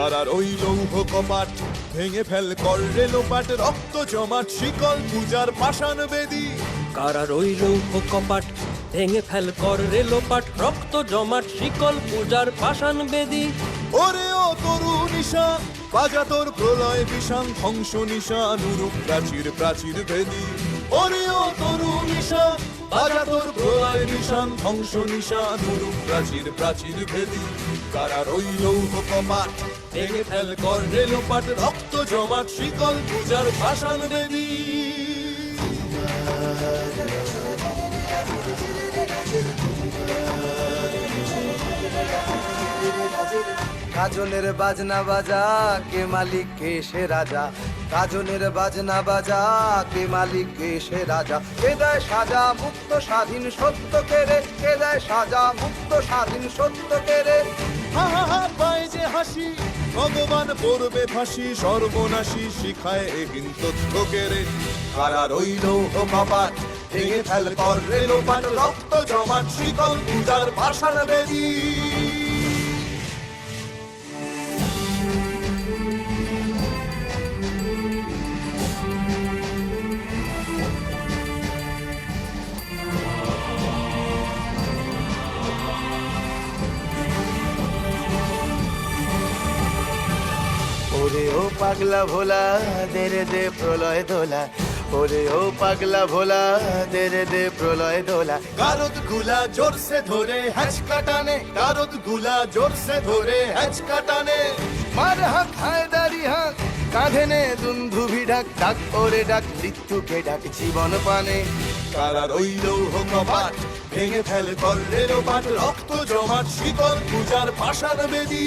কারার ওই লৌহ কপাট ভেঙে ফেল কর রেলোপাট রক্ত জমাট, শিকল পূজার পাষাণ বেদী। ওই লৌহ কপাট ভেঙে ফেল কর রেলোপাট রক্ত জমাট, শিকল পূজার পাষাণ বেদী। ওরে ও তরু নিশান বাজা তোর প্রলয় বিষান ধ্বংস নিশান উরুপ প্রাচীর প্রাচীর ভেদি ওরে ও তরু নিশান বাজা তোর প্রলয় নিশান ধ্বংস নিশান উরুপ প্রাচীর প্রাচীর ভেদি কারা রইল কপাট ভেঙে ফেল কর রেলোপাট রক্ত জমাট, শিকল পূজার ভাষান বেদী। কাজলের বাজনা বাজা, কে মালিক, কে সে রাজা? কাজলের বাজনা বাজা, কে মালিক, কে সে রাজা? কে দেয় সাজা মুক্ত স্বাধীন সত্য কেড়ে কে দেয় সাজা মুক্ত স্বাধীন সত্য কেড়ে হা হা হা, পায় যে হাসি, ভগবান পড়বে ফাঁসি, সর্বনাশী শিখায় এহীন তথ্য কেড়ে কারা রইল কপাট ভেঙে ফেল কর রেলোপাট রক্ত জমাট, শিকল পূজার ভাষার বেদী ওরে ও পাগলা ভোলা দে রে দে প্রলয় দোলা। ওরে ও পাগলা ভোলা দে রে দে প্রলয় দোলা। গারদগুলা জোরসে ধরে হ্যাচ কাটানে, গারদগুলা জোরসে ধরে হ্যাচ কাটানে। মার হাক, হায় দাড়ি হাক, কাঁধে নে দুন্ধুভি ডাক ডাক ওরে ডাক, মৃত্যুকে ডাক জীবন পানে। কারা রইল ও কপাট ভেঙে ফেল কর রেলোপাট রক্ত জমাট, শীতল পূজার ভাষার বেদী।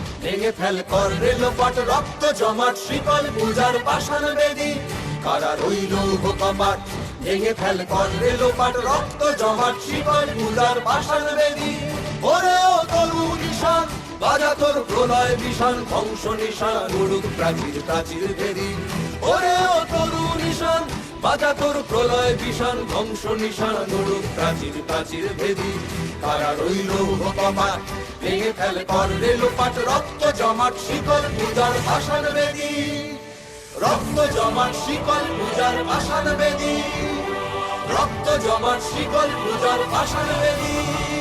ভেঙে ফেল কর রেলোপাট রক্ত জমাট শিকল পূজার পাষাণ বেদী। কারা রইল কপাট ভেঙে ফেল কর রেলোপাট রক্ত জমাট শিকল পূজার পাষাণ বেদী। ওরে ও তরু নিশান, বাজা তোর প্রলয় বিষাণ ধ্বংস নিশান, উড়ুক প্রাচীর প্রাচীর ভেদি ওরে ও তরু নিশান বাজা তোর প্রলয় বিষাণ ধ্বংস নিশান উড়ুক প্রাচীর প্রাচীর ভেদি। কারা রইল কপাট ভেঙে ফেল কর রেলোপাট রক্ত জমাট, শিকল পূজার ভাষার বেদী। রক্ত জমাট, শিকল পূজার ভাষার বেদী। রক্ত জমাট, শিকল পূজার ভাষার বেদী।